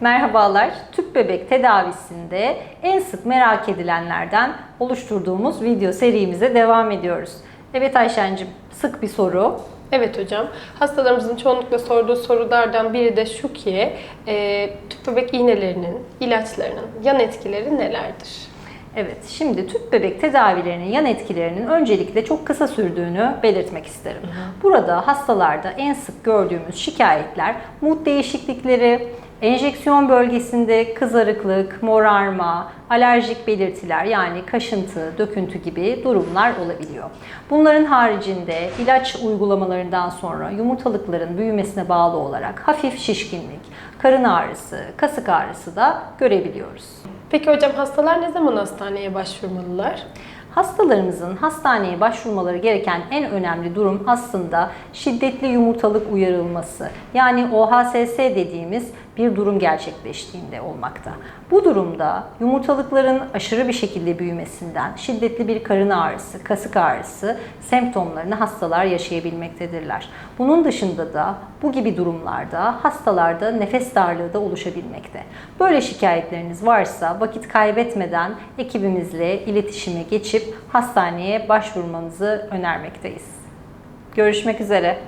Merhabalar. Tüp bebek tedavisinde en sık merak edilenlerden oluşturduğumuz video serimize devam ediyoruz. Evet Ayşen'cim sık bir soru. Evet hocam. Hastalarımızın çoğunlukla sorduğu sorulardan biri de şu ki, e, tüp bebek iğnelerinin, ilaçlarının yan etkileri nelerdir? Evet, şimdi tüp bebek tedavilerinin yan etkilerinin öncelikle çok kısa sürdüğünü belirtmek isterim. Burada hastalarda en sık gördüğümüz şikayetler mood değişiklikleri, enjeksiyon bölgesinde kızarıklık, morarma, alerjik belirtiler yani kaşıntı, döküntü gibi durumlar olabiliyor. Bunların haricinde ilaç uygulamalarından sonra yumurtalıkların büyümesine bağlı olarak hafif şişkinlik, karın ağrısı, kasık ağrısı da görebiliyoruz. Peki hocam hastalar ne zaman hastaneye başvurmalılar? Hastalarımızın hastaneye başvurmaları gereken en önemli durum aslında şiddetli yumurtalık uyarılması. Yani OHSS dediğimiz bir durum gerçekleştiğinde olmakta. Bu durumda yumurtalıkların aşırı bir şekilde büyümesinden şiddetli bir karın ağrısı, kasık ağrısı semptomlarını hastalar yaşayabilmektedirler. Bunun dışında da bu gibi durumlarda hastalarda nefes darlığı da oluşabilmekte. Böyle şikayetleriniz varsa vakit kaybetmeden ekibimizle iletişime geçip hastaneye başvurmanızı önermekteyiz. Görüşmek üzere.